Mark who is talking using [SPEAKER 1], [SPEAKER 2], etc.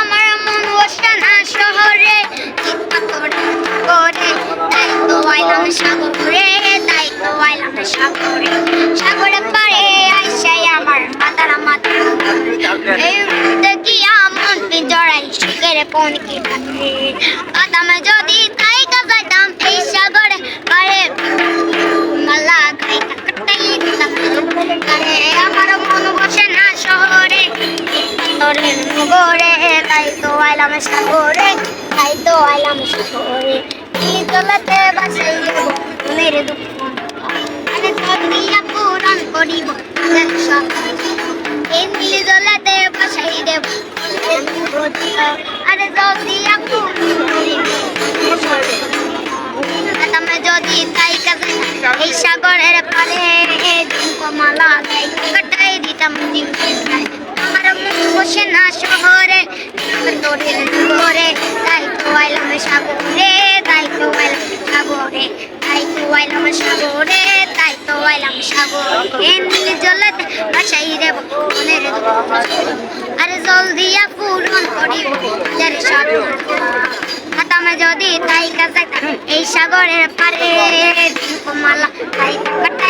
[SPEAKER 1] আমার মন বসে না শহরে। করে, তাই তো আইলাম সাগরে, তাই তো আইলাম সাগরে। সাগরে পারে আইসাই আমার মাতারা দেখি আমন পিঞ্জরাই সুখের কোন কি যদি তাই এই সাগরে পারে মালা আমার মন বসে না শহরে তাই তো আইলাম সাগরে, তাই তো আইলাম সাগরে। এই জলতে বাসাই দেব মনের দুঃখ বাসাই দেব। আরে তোরিয়া পূরণ করিব এই সাগরের মালা গাই কাটাই দিতাম জীবনে তোরে ঘরে তাই তো আইলাম সাগরে, তাই তো আইলাম সাগরে, তাই তো আইলাম সাগরে, তাই তো আইলাম সাগরে। নীল জলতে বাসাই রে মনের আরে জল দিয়া পূরণ করিব যার সাগর। খাতামে যদি তাই কাছে এই সাগরের পারে মালা, তাই কাটাই